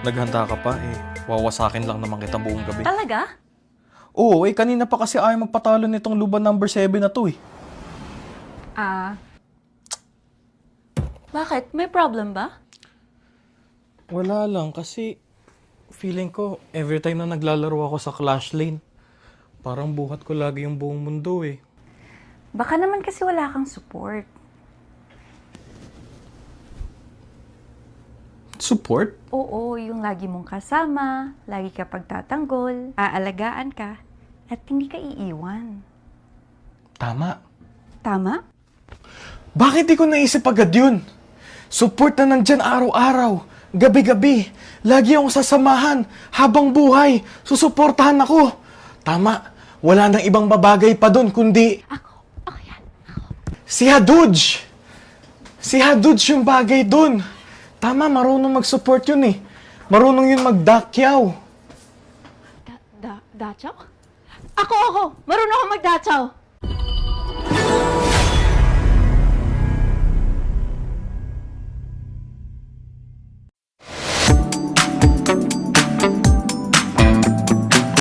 Naghanda ka pa eh. Wawasakin lang naman kita buong gabi. Talaga? Oo, eh kanina pa kasi ayaw magpatalo nitong luban number 7 na to eh. Ah. Bakit? May problem ba? Wala lang kasi feeling ko every time na naglalaro ako sa Clash Lane, parang buhat ko lagi yung buong mundo eh. Baka naman kasi wala kang support. Support? Oo, yung lagi mong kasama, lagi ka pagtatanggol, aalagaan ka, at hindi ka iiwan. Tama. Tama? Bakit di ko naisip agad yun? Support na nandyan araw-araw, gabi-gabi. Lagi akong sasamahan, habang buhay, susuportahan ako. Tama, wala nang ibang babagay pa dun kundi Ako. Ako yan. si Haduj. Si Haduj yung bagay dun. Tama, marunong mag-support yun eh. Marunong yun magdakyaw. Da, da, dachaw? Ako, ako! Marunong ako magdachaw!